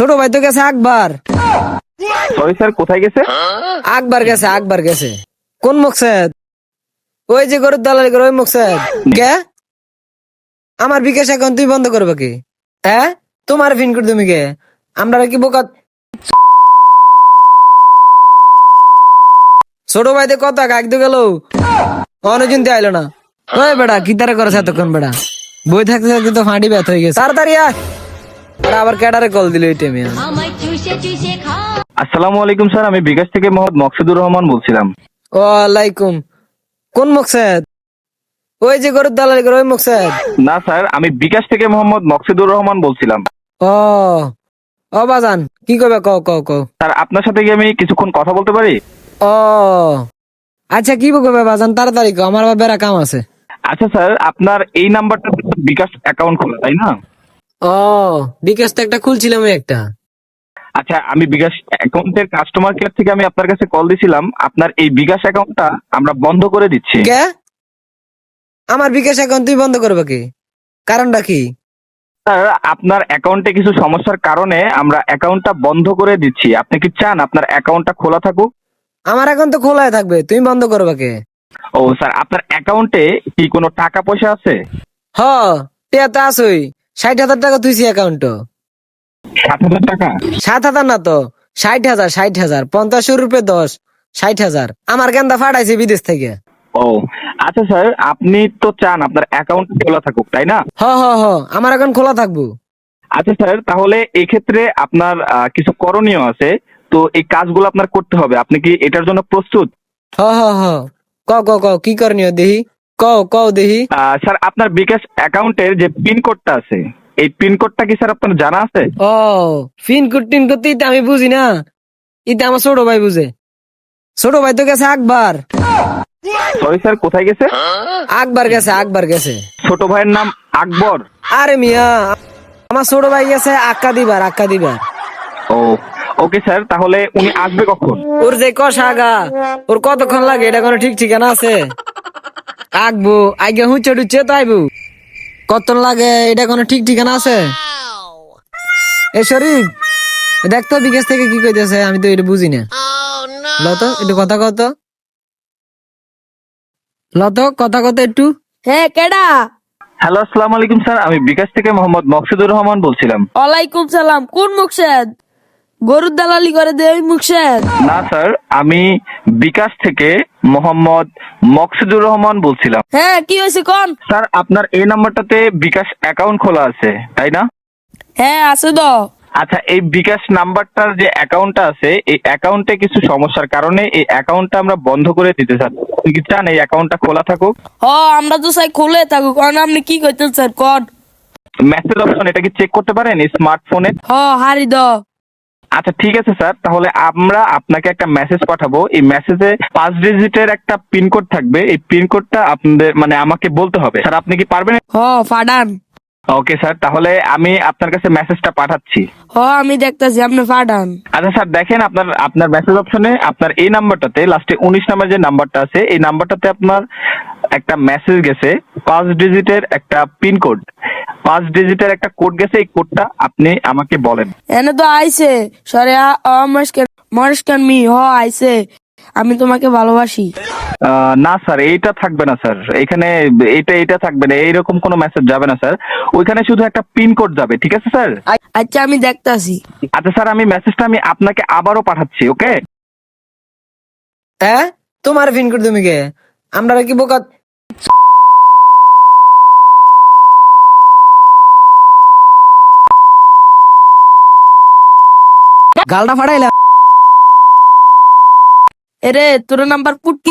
ছোট ভাই তো গেছে আকবার। সরি স্যার কোথায় গেছে? আকবার গেছে আকবার গেছে। কোন মকসেদ? ওই যে গরুর দালালি করে ওই মকসেদ। কে আমার বিকাশ এখন তুই বন্ধ করবে কি? হ্যাঁ তোমার ফিন করে তুমি কে আমরা কি বোকা ছোট ভাইতে কথা কাকতে গেল। অনেকদিন আইলো না। ওই বেড়া কি তারা করেছে এতক্ষণ বেড়া বই থাকতে থাকতে তো ফাঁটি ব্যথ হয়ে গেছে। তাড়াতাড়ি আয়। আর আবার ক্যাডারে কল দিল এই টাইমে আসসালামু আলাইকুম স্যার আমি বিকাশ থেকে মোহাম্মদ মকসুদুর রহমান বলছিলাম। ওয়ালাইকুম। কোন মকসেদ? ওই যে গরুর দালালি করে ওই মকসেদ। না স্যার আমি বিকাশ থেকে মোহাম্মদ মকসুদুর রহমান বলছিলাম। ও ও বাজান কি কবে কও কও কও। স্যার আপনার সাথে কি আমি কিছুক্ষণ কথা বলতে পারি? ও আচ্ছা কি কবে বাজান? তাড়াতাড়ি কও আমার আবার বেড়া কাম আছে। আচ্ছা স্যার আপনার এই নাম্বারটা বিকাশ অ্যাকাউন্ট খোলা তাই না? ও বিকাশ তো একটা খুলছিলাম একটা। আচ্ছা আমি বিকাশ অ্যাকাউন্টের কাস্টমার কেয়ার থেকে আমি আপনার কাছে কল দিছিলাম। আপনার এই বিকাশ অ্যাকাউন্টটা আমরা বন্ধ করে দিচ্ছি। কে? আমার বিকাশ এখন তুই বন্ধ করবে কি? কারণটা কি? স্যার আপনার অ্যাকাউন্টে কিছু সমস্যার কারণে আমরা অ্যাকাউন্টটা বন্ধ করে দিচ্ছি। আপনি কি চান আপনার অ্যাকাউন্টটা খোলা থাকুক? আমার এখন তো খোলাই থাকবে তুমি বন্ধ করবে কে? ও স্যার আপনার অ্যাকাউন্টে কি কোনো টাকা পয়সা আছে? হ টিয়া তো আসুই ষাট হাজার টাকা তুইছি অ্যাকাউন্ট সাত হাজার টাকা? সাত হাজার না তো ষাট হাজার ষাট হাজার। পঞ্চাশ রুপে দশ ষাট হাজার। আমার গেন্দা ফাটাইছে বিদেশ থেকে। ও আচ্ছা স্যার আপনি তো চান আপনার অ্যাকাউন্ট খোলা থাকুক তাই না? হ হ হ আমার এখন খোলা থাকব। আচ্ছা স্যার তাহলে এই ক্ষেত্রে আপনার আহ, কিছু করণীয় আছে। তো এই কাজগুলো আপনার করতে হবে। আপনি কি এটার জন্য প্রস্তুত? হ হ হ। ক ক ক কি করণীয় দেহি কও কও দেহি আহ, স্যার আপনার বিকাশ অ্যাকাউন্টের যে পিন কোডটা আছে এই পিন কোডটা কি স্যার আপনার জানা আছে? ও ফিন কুট টিন করতে ইতে আমি বুঝি না। আমার ছোট ভাই বুঝে। ছোট ভাই তো গেছে আকবার। সরি স্যার কোথায় গেছে? আকবার গেছে আকবার গেছে। ছোট ভাইয়ের নাম আকবর। আরে মিয়া আমার ছোট ভাই গেছে আক্কা দিবার আক্কা দিবার। ও ওকে স্যার তাহলে উনি আসবে কখন? ওর যে কষা আগা ওর কতক্ষণ লাগে এটা কোনো ঠিক ঠিকানা আছে? আঁকবো আগে হুঁচে টুচ্ছে তো আইবো। কতক্ষণ লাগে? এটা কোনো ঠিক ঠিকানা আছে? এ শরীফ দেখ তো বিকাশ থেকে কি কইতেছে আমি তো এটা বুঝি না। লতো একটু কথা কত লতো কথা কত একটু। হ্যাঁ কেডা? হ্যালো আসসালামু আলাইকুম স্যার আমি বিকাশ থেকে মোহাম্মদ মকসুদুর রহমান বলছিলাম। ওয়ালাইকুম সালাম কোন মুকশেদ? গরুর দালালি করে দে ওই মুকশেদ। না স্যার আমি বিকাশ থেকে মোহাম্মদ মকসুদুর রহমান বলছিলাম। হ্যাঁ কি হয়েছে কোন? স্যার আপনার এই নাম্বারটাতে বিকাশ অ্যাকাউন্ট খোলা আছে তাই না? হ্যাঁ আছে তো। আচ্ছা এই বিকাশ নাম্বারটার যে অ্যাকাউন্টটা আছে এই অ্যাকাউন্টে কিছু সমস্যার কারণে এই অ্যাকাউন্টটা আমরা বন্ধ করে দিতে চাই। আপনি কি চান এই অ্যাকাউন্টটা খোলা থাকুক? হ আমরা তো চাই খুলে থাকুক। কারণ আপনি কি করতেন স্যার কন? মেসেজ অপশন এটা কি চেক করতে পারেন? স্মার্টফোনে হ হারি দ আচ্ছা ঠিক আছে স্যার। তাহলে আমরা আপনাকে একটা মেসেজ পাঠাবো। এই মেসেজে পাঁচ ডিজিটের একটা পিনকোড থাকবে। এই পিনকোডটা আপনাদের মানে আমাকে বলতে হবে। স্যার আপনি কি পারবেন? হ ফাডান ওকে স্যার। তাহলে আমি আপনার কাছে মেসেজটা পাঠাচ্ছি। হ আমি দেখতেছি আপনি ফাডান আচ্ছা স্যার দেখেন আপনার আপনার মেসেজ অপশনে আপনার এই নাম্বারটাতে লাস্টে উনিশ নাম্বার যে নাম্বারটা আছে এই নাম্বারটাতে আপনার একটা মেসেজ গেছে পাঁচ ডিজিটের একটা পিনকোড পাঁচ ডিজিটের একটা কোড গেছে এই কোডটা আপনি আমাকে বলেন। এনে তো আইছে। সরে মরিস্কান মরিস্কান মি হ আইছে। আমি তোমাকে ভালোবাসি। আহ, না স্যার এইটা থাকবে না স্যার। এখানে এইটা এইটা থাকবে না। এইরকম কোনো মেসেজ যাবে না স্যার। ওইখানে শুধু একটা পিন কোড যাবে ঠিক আছে স্যার? আচ্ছা আমি দেখতাছি। আচ্ছা স্যার আমি মেসেজটা আমি আপনাকে আবারও পাঠাচ্ছি ওকে হ্যাঁ? তোমার ফিন করে তুমি কে? আমরা কি বোকা গালটা ফাটাইলা এরে তোর নাম্বার পুটকি